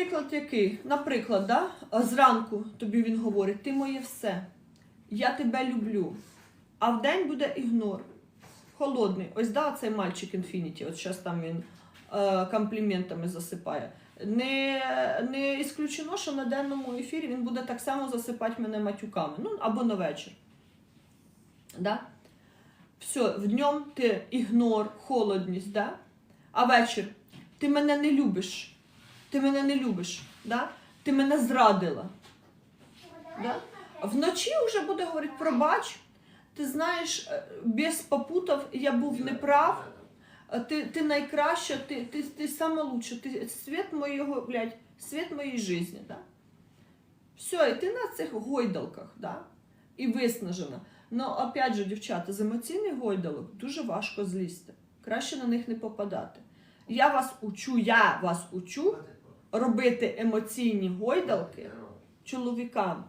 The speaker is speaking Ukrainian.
приклад який? Наприклад, да? зранку тобі він говорить, ти моє все, я тебе люблю. А вдень буде ігнор. Холодний. Ось да, цей мальчик Infinity, от зараз там він е, компліментами засипає. Не, не ісключено, що на денному ефірі він буде так само засипати мене матюками. Ну, або на вечір. Да? Все, в ньому ти ігнор, холодність, да? а вечір ти мене не любиш. Ти мене не любиш. Да? Ти мене зрадила. Да? Вночі вже буде говорити, пробач, ти знаєш, е, без попутав я був неправ, е, ти, ти найкраща, ти, ти, ти лучше, ти світ моєго, блядь, світ моєї житті. Да? Все, і ти на цих гойдалках, да? і виснажена. Ну, опять же, дівчата, з емоційних гойдалок дуже важко злізти. Краще на них не попадати. Я вас учу, я вас учу робити емоційні гойдалки чоловікам.